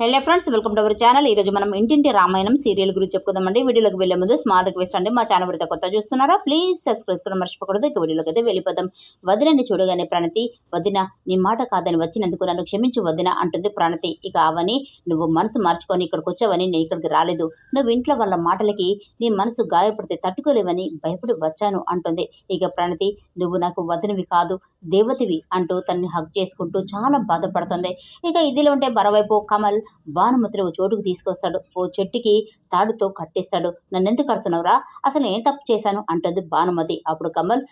Hello friends welcome to our channel. ఈరోజు మనం ఇంటింటి రామాయణం సీరియల్ గురించి చెప్పుకుందామండి. వీడియోలోకి వెళ్ళే ముందు స్మాల్ రిక్వెస్ట్ అండి. మా ఛానల్ వృత్త కొత్త చూస్తున్నారా? ప్లీజ్ సబ్స్క్రైబ్ కూడా మర్చిపోకూడదు. ఇక వీడియోలోకి అయితే వెళ్ళిపోదాం. వదినని చూడగానే ప్రణతి వదిన నీ మాట కాదని వచ్చినందుకు నన్ను క్షమించు వదిన అంటుంది ప్రణతి. ఇక అవని నువ్వు మనసు మార్చుకొని ఇక్కడికి వచ్చావని నేను ఇక్కడికి రాలేదు. నువ్వు ఇంట్లో వాళ్ళ మాటలకి నీ మనసు గాయపడితే తట్టుకోలేవని భయపడి వచ్చాను అంటుంది. ఇక ప్రణతి నువ్వు నాకు వదినవి కాదు. దేవతివి అంటూ తనని హక్ చేసుకుంటూ చాలా బాధపడుతుంది. ఇక ఇదిలో ఉంటే మరోవైపు కమల్ భానుమతిని ఓ చోటుకు తీసుకొస్తాడు. ఓ చెట్టుకి తాడుతో కట్టిస్తాడు. నన్ను ఎందుకు కడుతున్నావురా? అసలు నేను తప్పు చేశాను? అంటుంది భానుమతి. అప్పుడు కమల్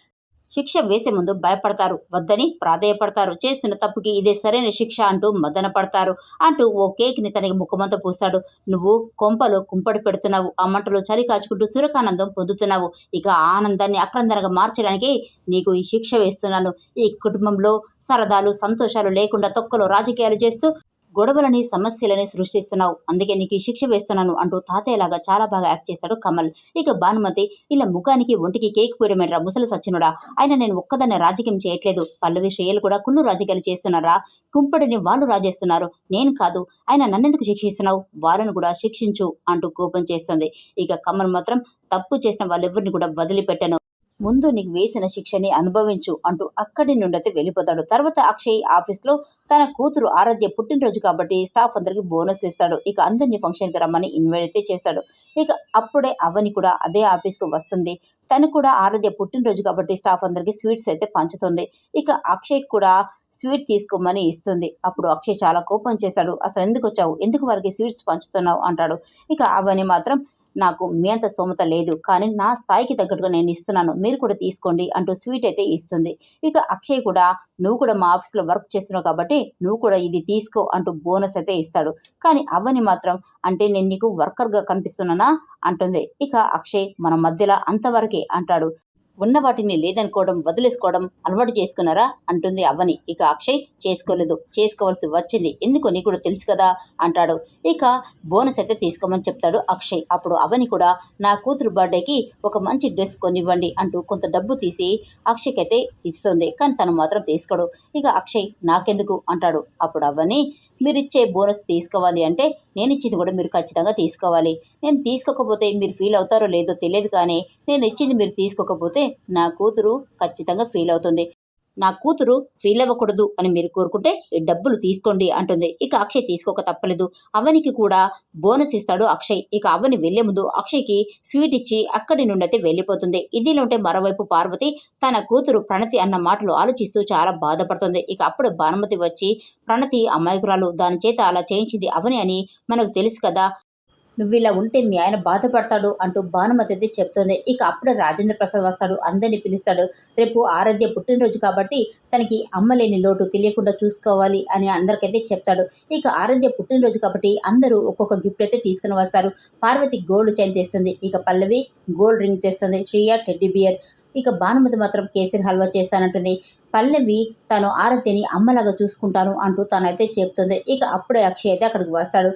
శిక్ష వేసే ముందు భయపడతారు. వద్దని ప్రాధేయపడతారు. చేస్తున్న తప్పుకి ఇదే సరైన శిక్ష అంటూ మదన పడతారు అంటూ ఓ కేక్ని తనకి ముఖమంతా పూస్తాడు నువ్వు కొంపలో కుంపడి పెడుతున్నావు. ఆ మంటలో చలి కాచుకుంటూ సురకానందం పొందుతున్నావు. ఇక ఆనందాన్ని అక్రందనగా మార్చడానికి నీకు ఈ శిక్ష వేస్తున్నాను. ఈ కుటుంబంలో సరదాలు సంతోషాలు లేకుండా తొక్కలో రాజకీయాలు చేస్తూ గొడవలని సమస్యలని సృష్టిస్తున్నావు. అందుకే నీకు శిక్ష వేస్తున్నాను అంటూ తాతయ్యలాగా చాలా బాగా యాక్ట్ చేస్తాడు కమల్. ఇక భానుమతి ఇలా ముఖానికి ఒంటికి కేక్ పూయడమేంట్రా ముసలి సచ్చినుడా? ఆయన నేను ఒక్కదాన్ని రాజకీయం చేయట్లేదు. పల్లవి శ్రేయలు కూడా కుళ్ళు రాజకీయాలు చేస్తున్నారా? కుంపడిని వాళ్ళు రాజేస్తున్నారు. నేను కాదు. ఆయన నన్నెందుకు శిక్షిస్తున్నావు? వాళ్ళను కూడా శిక్షించు అంటూ కోపం చేస్తుంది. ఇక కమల్ మాత్రం తప్పు చేసిన వాళ్ళెవరిని కూడా వదిలిపెట్టను. ముందు నీకు వేసిన శిక్షని అనుభవించు అంటూ అక్కడి నుండి వెళ్ళిపోతాడు. తర్వాత అక్షయ్ ఆఫీస్లో తన కూతురు ఆరాధ్య పుట్టినరోజు కాబట్టి స్టాఫ్ అందరికి బోనస్లు ఇస్తాడు. ఇక అందరినీ ఫంక్షన్కి రమ్మని ఇన్వైట్ అయితే చేస్తాడు. ఇక అప్పుడే అవని కూడా అదే ఆఫీస్కు వస్తుంది. తను కూడా ఆరాధ్య పుట్టినరోజు కాబట్టి స్టాఫ్ అందరికి స్వీట్స్ అయితే పంచుతుంది. ఇక అక్షయ్ కూడా స్వీట్ తీసుకోమని ఇస్తుంది. అప్పుడు అక్షయ్ చాలా కోపం చేస్తాడు. అసలు ఎందుకు వచ్చావు? ఎందుకు వారికి స్వీట్స్ పంచుతున్నావు? అంటాడు. ఇక అవని మాత్రం నాకు మీ అంత స్తోమత లేదు కానీ నా స్థాయికి తగ్గట్టుగా నేను ఇస్తున్నాను. మీరు కూడా తీసుకోండి అంటూ స్వీట్ అయితే ఇస్తుంది. ఇక అక్షయ్ కూడా నువ్వు కూడా మా ఆఫీస్లో వర్క్ చేస్తున్నావు కాబట్టి నువ్వు కూడా ఇది తీసుకో అంటూ బోనస్ అయితే ఇస్తాడు. కానీ అవని మాత్రం అంటే నేను నీకు వర్కర్గా కనిపిస్తున్నానా? అంటుంది. ఇక అక్షయ్ మన మధ్యలో అంతవరకే అంటాడు. ఉన్న వాటిని లేదనుకోవడం వదిలేసుకోవడం అలవాటు చేసుకున్నారా? అంటుంది అవ్వని. ఇక అక్షయ్ చేసుకోలేదు. చేసుకోవాల్సి వచ్చింది. ఎందుకు నీకు కూడా తెలుసు కదా? అంటాడు. ఇక బోనస్ అయితే తీసుకోమని చెప్తాడు అక్షయ్. అప్పుడు అవని కూడా నా కూతురు బర్త్డేకి ఒక మంచి డ్రెస్ కొనివ్వండి అంటూ కొంత డబ్బు తీసి అక్షయ్కి అయితే ఇస్తుంది. కానీ తను మాత్రం తీసుకోడు. ఇక అక్షయ్ నాకెందుకు? అంటాడు. అప్పుడు అవని మీరు ఇచ్చే బోనస్ తీసుకోవాలి అంటే నేను ఇచ్చింది కూడా మీరు ఖచ్చితంగా తీసుకోవాలి. నేను తీసుకోకపోతే మీరు ఫీల్ అవుతారో లేదో తెలియదు కానీ నేను ఇచ్చింది మీరు తీసుకోకపోతే నా కూతురు ఖచ్చితంగా ఫీల్ అవుతుంది. నా కూతురు ఫీల్ అవ్వకూడదు అని మీరు కోరుకుంటే ఈ డబ్బులు తీసుకోండి అంటుంది. ఇక అక్షయ్ తీసుకోక తప్పలేదు. అవనికి కూడా బోనస్ ఇస్తాడు అక్షయ్. ఇక అవని వెళ్ళే ముందు అక్షయ్కి స్వీట్ ఇచ్చి అక్కడి నుండి అయితే వెళ్ళిపోతుంది. ఇదిలో ఉంటే మరోవైపు పార్వతి తన కూతురు ప్రణతి అన్న మాటలు ఆలోచిస్తూ చాలా బాధపడుతుంది. ఇక అప్పుడు భానుమతి వచ్చి ప్రణతి అమాయకురాలు. దాని చేత అలా చేయించింది అవని అని మనకు తెలుసు కదా. నువ్వు ఇలా ఉంటే మీ ఆయన బాధపడతాడు అంటూ భానుమతి అయితే చెప్తోంది. ఇక అప్పుడే రాజేంద్ర ప్రసాద్ వస్తాడు అందరినీ పిలుస్తాడు. రేపు ఆరాధ్య పుట్టినరోజు కాబట్టి తనకి అమ్మలేని లోటు తెలియకుండా చూసుకోవాలి అని అందరికైతే చెప్తాడు. ఇక ఆరాధ్య పుట్టినరోజు కాబట్టి అందరూ ఒక్కొక్క గిఫ్ట్ అయితే తీసుకుని వస్తారు. పార్వతి గోల్డ్ చైన్ తెస్తుంది. ఇక పల్లవి గోల్డ్ రింగ్ తెస్తుంది. శ్రీయా టెడ్డీ బియర్ ఇక భానుమతి మాత్రం కేసరి హల్వా చేస్తానంటుంది. పల్లవి తను ఆరతిని అమ్మలాగా చూసుకుంటాను అంటూ తనైతే చెప్తుంది. ఇక అప్పుడే అక్షయ్ అయితే అక్కడికి వస్తాడు.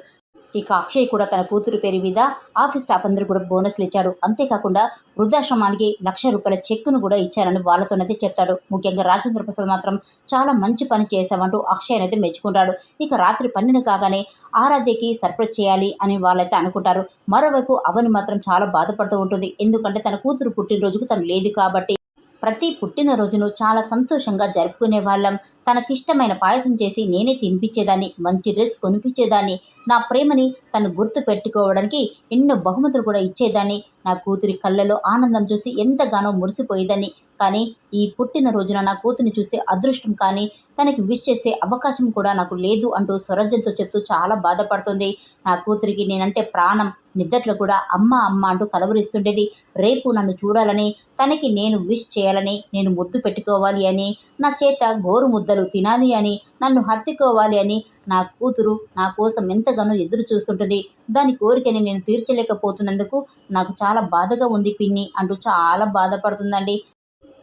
ఇక అక్షయ్ కూడా తన కూతురు పేరు మీద ఆఫీస్ స్టాఫ్ అందరూ కూడా బోనస్లు ఇచ్చాడు. అంతేకాకుండా వృద్ధాశ్రమానికి లక్ష రూపాయల చెక్కును కూడా ఇచ్చారని వాళ్ళతోనైతే చెప్తాడు. ముఖ్యంగా రాజేంద్ర ప్రసాద్ మాత్రం చాలా మంచి పని చేశామంటూ అక్షయ్ అనేది మెచ్చుకుంటాడు. ఇక రాత్రి పన్నెండు కాగానే ఆరాధ్యకి సర్ప్రైజ్ చేయాలి అని వాళ్ళైతే అనుకుంటారు. మరోవైపు అవని మాత్రం చాలా బాధపడుతూ ఉంటుంది. ఎందుకంటే తన కూతురు పుట్టినరోజుకు తను లేదు కాబట్టి ప్రతి పుట్టినరోజును చాలా సంతోషంగా జరుపుకునే వాళ్ళం తనకిష్టమైన పాయసం చేసి నేనే తినిపించేదాన్ని మంచి డ్రెస్ కొనిపించేదాన్ని నా ప్రేమని తను గుర్తు పెట్టుకోవడానికి ఎన్నో బహుమతులు కూడా ఇచ్చేదాన్ని. నా కూతురి కళ్ళలో ఆనందం చూసి ఎంతగానో మురిసిపోయేదాన్ని. కానీ ఈ పుట్టిన రోజున నా కూతురిని చూసే అదృష్టం కానీ తనకి విష్ చేసే అవకాశం కూడా నాకు లేదు అంటూ స్వరజ్యంతో చెప్తూ చాలా బాధపడుతుంది. నా కూతురికి నేనంటే ప్రాణం నిద్దట్లో కూడా అమ్మ అమ్మ అంటూ కలవరిస్తుండేది. రేపు నన్ను చూడాలని తనకి నేను విష్ చేయాలని నేను ముద్దు పెట్టుకోవాలి అని నా చేత గోరు ముద్దలు తినాలి అని నన్ను హత్తుకోవాలి అని నా కూతురు నా కోసం ఎంతగానో ఎదురు చూస్తుంటుంది. దాని కోరికని నేను తీర్చలేకపోతున్నందుకు నాకు చాలా బాధగా ఉంది పిన్ని అంటూ చాలా బాధపడుతుందండి.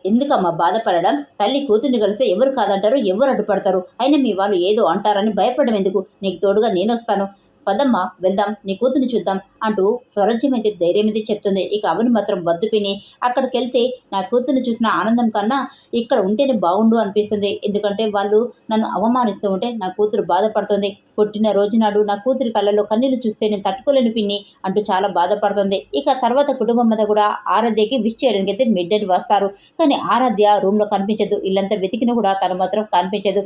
ఎందుకమ్మా బాధపడడం? తల్లి కూతుర్ని కలిస్తే ఎవరు కాదంటారు? ఎవరు అడ్డుపడతారు? అయినా మీ వాళ్ళు ఏదో అంటారని భయపడడం ఎందుకు? నీకు తోడుగా నేను వస్తాను పదమ్మా వెళ్దాం నీ కూతుని చూద్దాం అంటూ స్వరాజ్యం అయితే చెప్తుంది. ఇక అవని మాత్రం వద్దు పిని అక్కడికి వెళ్తే నా కూతుర్ని చూసిన ఆనందం కన్నా ఇక్కడ ఉంటేనే బాగుండు అనిపిస్తుంది. ఎందుకంటే వాళ్ళు నన్ను అవమానిస్తూ ఉంటే నా కూతురు బాధపడుతుంది. పుట్టిన రోజు నాడు నా కూతురి కళ్ళలో కన్నీళ్ళు చూస్తే నేను తట్టుకోలేను పిన్ని అంటూ చాలా బాధపడుతుంది. ఇక తర్వాత కుటుంబం మీద కూడా ఆరాధ్యకి విష్ చేయడానికి అయితే మిడ్ వస్తారు. కానీ ఆరాధ్య రూమ్లో కనిపించదు. ఇల్లంతా వెతికినా కూడా తను మాత్రం కనిపించదు.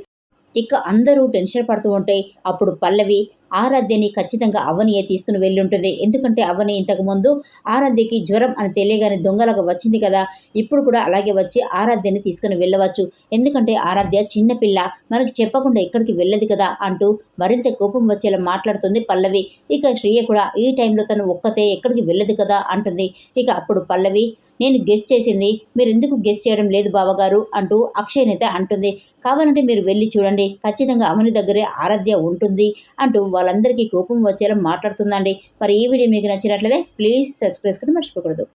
ఇక అందరూ టెన్షన్ పడుతూ ఉంటే అప్పుడు పల్లవి ఆరాధ్యని ఖచ్చితంగా అవనియే తీసుకుని వెళ్ళి ఉంటుంది ఎందుకంటే అవని ఇంతకుముందు ఆరాధ్యకి జ్వరం అని తెలియగానే దొంగలాగా వచ్చింది కదా. ఇప్పుడు కూడా అలాగే వచ్చి ఆరాధ్యని తీసుకుని వెళ్ళవచ్చు. ఎందుకంటే ఆరాధ్య చిన్నపిల్ల మనకి చెప్పకుండా ఎక్కడికి వెళ్ళదు కదా అంటూ మరింత కోపం వచ్చేలా మాట్లాడుతుంది పల్లవి. ఇక శ్రీయ కూడా ఈ టైంలో తను ఒక్కతే ఎక్కడికి వెళ్ళదు కదా అంటుంది. ఇక అప్పుడు పల్లవి నేను గెస్ చేసింది మీరు ఎందుకు గెస్ చేయడం లేదు బావగారు అంటూ అక్షయ్నైతే అంటుంది. కావాలంటే మీరు వెళ్ళి చూడండి ఖచ్చితంగా అవని దగ్గరే ఆరాధ్య ఉంటుంది అంటూ వాళ్ళందరికీ కోపం వచ్చేలా మాట్లాడుతుందండి. మరి ఈ వీడియో మీకు నచ్చినట్లయితే ప్లీజ్ సబ్స్క్రైబ్ చేసుకుని మర్చిపోకూడదు.